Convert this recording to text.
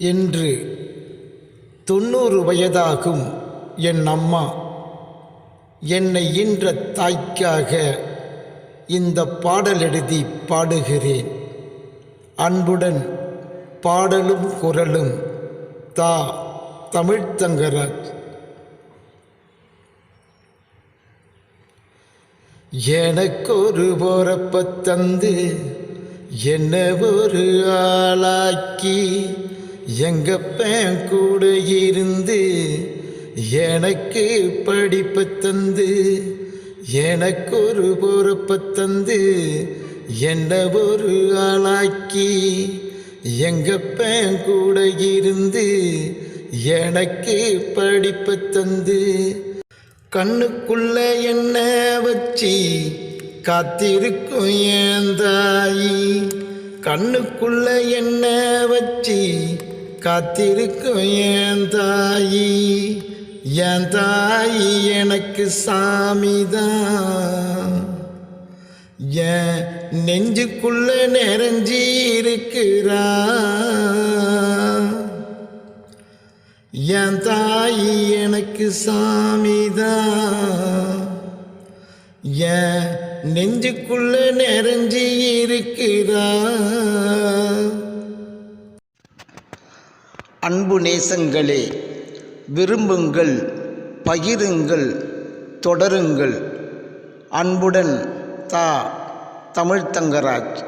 இன்று தொண்ணூறு வயதாகும் என் அம்மா. என்னை ஈன்ற தாய்க்காக இந்த பாடல் எழுதி பாடுகிறேன். அன்புடன் பாடலும் குரலும் தா தமிழ்த்தங்கராஜ் ஒரு போறப்ப தந்து என்ன ஒரு ஆளாக்கி எங்கப்பேன் கூட இருந்து எனக்கு படிப்பு தந்து எனக்கொரு பொறுப்ப தந்து என்ன ஒரு ஆளாக்கி எங்க பேன் கூட இருந்து எனக்கு படிப்பு தந்து. கண்ணுக்குள்ள என்ன வச்சு காத்திருக்கும் ஏன் தாயி? கண்ணுக்குள்ள என்ன வச்சு காத்திருக்கும் என் தாயி. என் தாயி எனக்கு சாமிதான். என் நெஞ்சுக்குள்ள நிறைஞ்சி இருக்கிறா என் தாயி எனக்கு சாமிதான். என் நெஞ்சுக்குள்ள நிறைஞ்சி இருக்கிறா அன்பு நேசங்களே விரும்புங்கள் பகிருங்கள் தொடருங்கள். அன்புடன் தா தமிழ்த்தங்கராஜ்